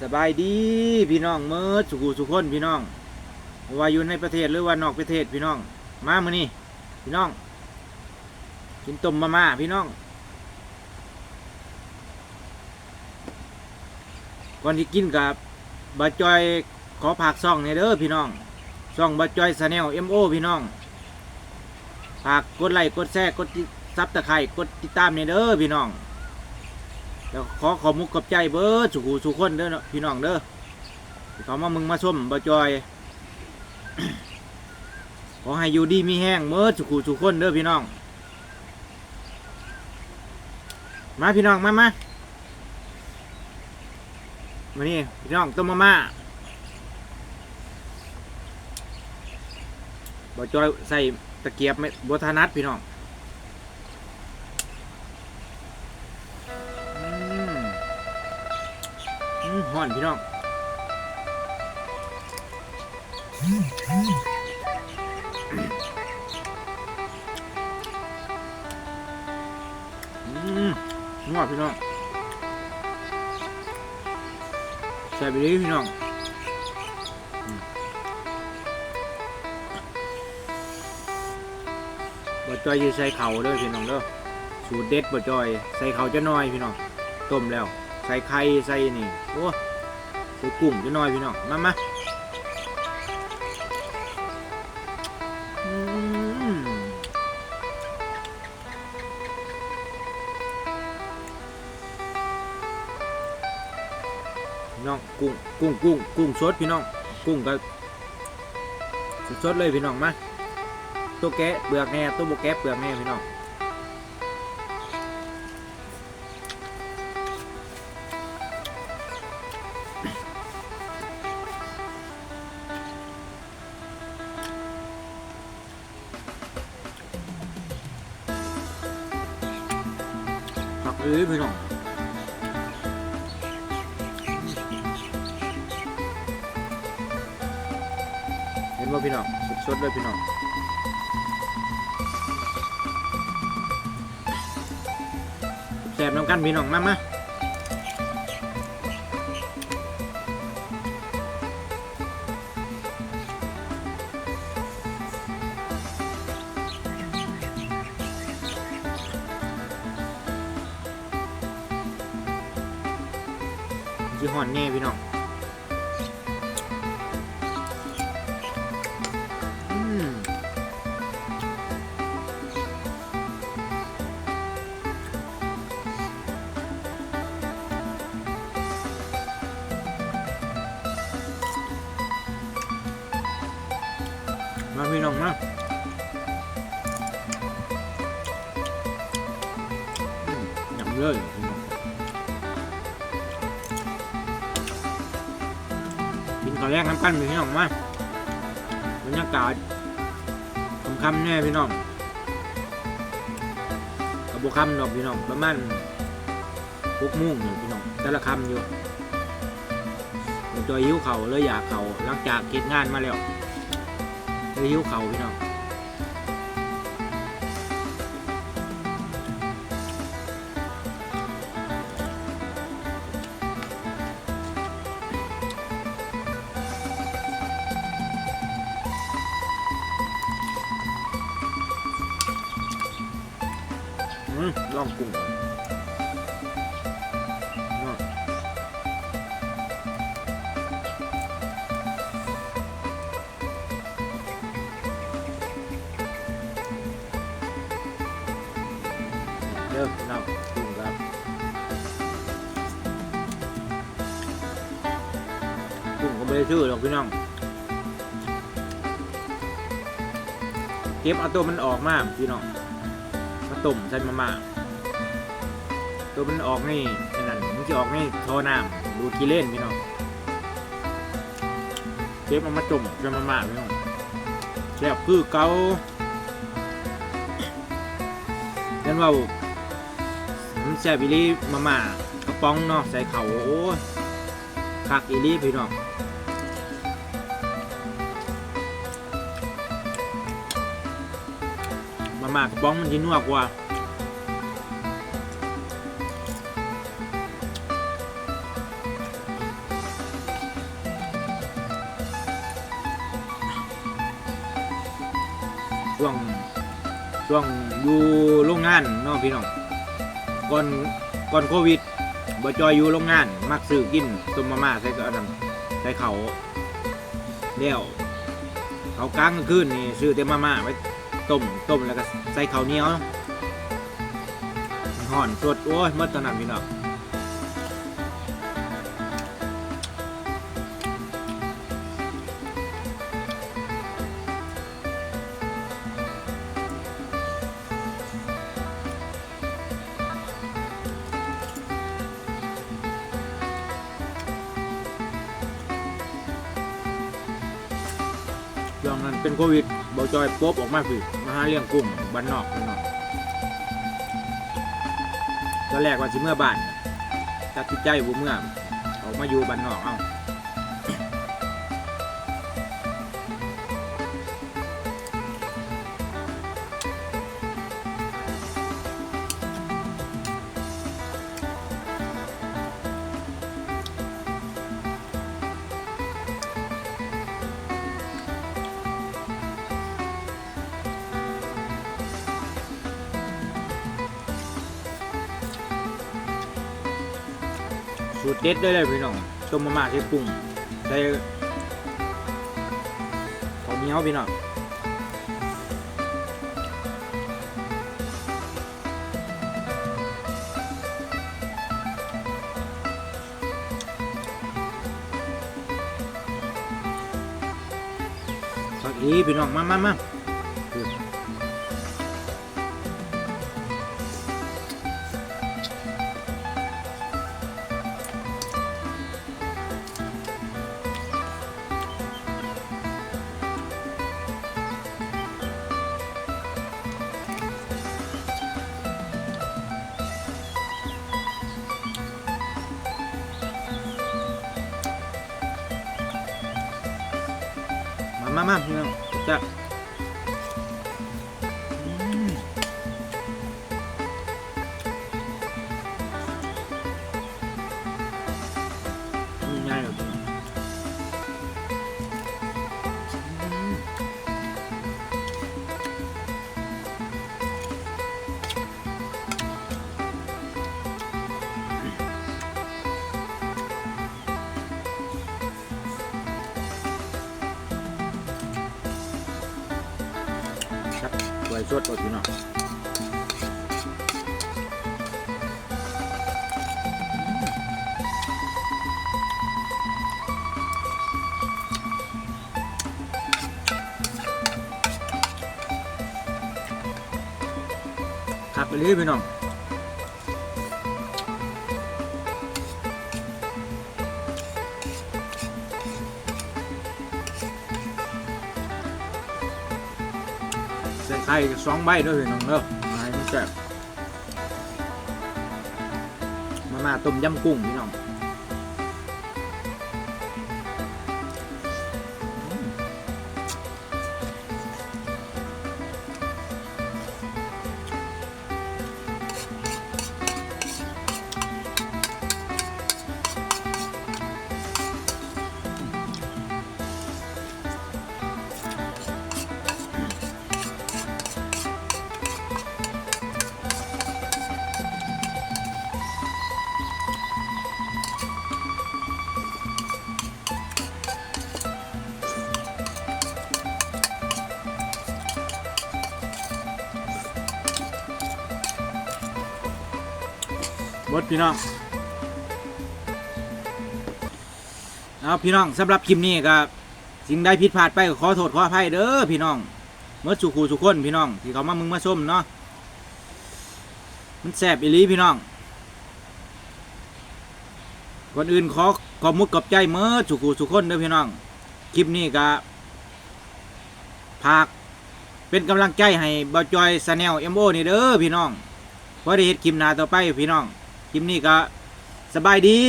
สบายดีพี่น้องเมื่อสุขุสุขคนพี่น้องว่าอยู่ในประเทศหรือว่านอกประเทศพี่น้อง มามือนี้พี่น้อง กินต้มมาม่าพี่น้อง ก่อนที่กินกับบาจอยขอผากซ่องเนี่ยเด้อพี่น้องซ่องบาจอยสแนลเอ็มโอพี่น้องฝากกดไลค์กดแชร์กดซับตะไคร่กดติดตามเนี่ยเด้อพี่น้อง แล้วขอขอมุกขอบใจเบิร์ดสุขูสุขคนเด้อพี่น้องเด้อเขามามึงมาส้มบาจอย ขอให้อยู่ดีมีแห้งเมื่อสุขูสุขคนเด้อพี่น้อง มาพี่น้องมามามานี่พี่น้องต้มมาม่าบาจอยใส่ตะเกียบไม่บัทานัดพี่น้อง ห่อนพี่น้องอืมงอดพี่น้องใส่ไปเลยพี่น้องบ่จอยจะใส่เข่าเด้อพี่น้องเด้อสูตรเด็ดบ่จอย ใส่เข่าจะน้อยพี่น้อง ต้มแล้ว ส่ไข่ใส่นี่โอ้ใส่กุ้งจะน้อยพี่น้องมามาอืมน้องกุ้งกุ้งกุ้งกุ้งสดพี่น้องกุ้งก็สดเลยพี่น้องมาตัวแกะเปลือกแน่ตัวโบแกะเปลือกแน่พี่น้อง ผักเอ้ยพี่น้องเห็นว่าพี่น้องสดๆเลยพี่น้องแซ่บน้ำกันพี่น้องมามา จีห่อนแน่พี่น้องอืมมาพี่น้องมาอืมยำเลย ตอนแรกน้ำกันพี่น้องมาบรรยากาศคำๆแน่พี่น้องกับบุคำดอกพี่น้องประมาณหกมุ่งอยู่พี่น้องแต่ละคำอยู่ผมจอยหิวเขาเลยอยากเขาหลังจากเก็บงานมาแล้วเลยหิวเขาพี่น้อง องกุ้งก่อนเด้อพี่น้องกุ้งครับกุ้งก็ไม่ได้ชื่อหรอกพี่น้องเก็บเอาตัวมันออกมากพี่น้องมาต้มใส่มาม่า ตัวมันออกนี่ไอ้นั่นมันจะออกนี่โทน้ำดูกีเล่นพี่น้องเก็บเอามาต้มใส่มาม่าพี่น้องแซ่บคือเกาเรียนว่ามันแซ่บอีลีมาม่ากระป๋องเนาะใส่เข่าโอ้คักอีลีพี่น้องมาม่ากระป๋องมันยินัวกว่า ช่วงช่วงอยู่โรงงานเนาะพี่น้องก่อนก่อนโควิดบจอยอยู่โรงงาน มักซื้อกินต้มมาม่าใส่ก็อันนั้นใส่เขาวแล้วเขากลางกลางคืนนี่ซื้อแต่มมาม่าไว้ต้มต้มแล้วก็ใส่ข้าวเหนียวห่อนสดโอ้ยหมดตอนนั้นพี่น้อง ช่วงนั้นเป็นโควิดบาจอยป๊บออกมาพี่มาหาเลี้ยงกุ้งบ้านนอกบ้านนอกตอนแรกว่าสิเมื่อบ้านตัดสินใจบ่เมื่อออกมาอยู่บ้านนอกเอ้า สูตรเด็ดได้เลยพี่น้องต้มมาม่าใส่กุ้งใส่ข้าวเหนียวพี่น้องผักอีพี่น้องมามามา มามา สดก่อนพี่น้องขับไปเลยพี่น้อง ข่สองใบด้วยพี่น้องเด้อมาให้มันแซ่บมาม่าต้มยำกุ้งพี่น้อง บดพี่น้องเอาพี่น้องสำหรับคลิปนี้ก็สิ่งใดผิดพลาดไปก็ขอโทษขออภัยเด้อพี่น้องเมื่อสุขูสุขคนพี่น้อง ที่เขามามึงมาส้มเนาะมันแสบอีลีพี่น้องก่อนอื่นขอขอมุกกับใจเมื่อสุขูสุขคนเด้อพี่น้อง คลิปนี้ก็พากเป็นกำลังใจให้บอจอยสแนลเอ็มโอนี่เด้อพี่น้องพอได้เห็นคลิปหน้าต่อไปพี่น้อง คลิปนี้ก็สบายดี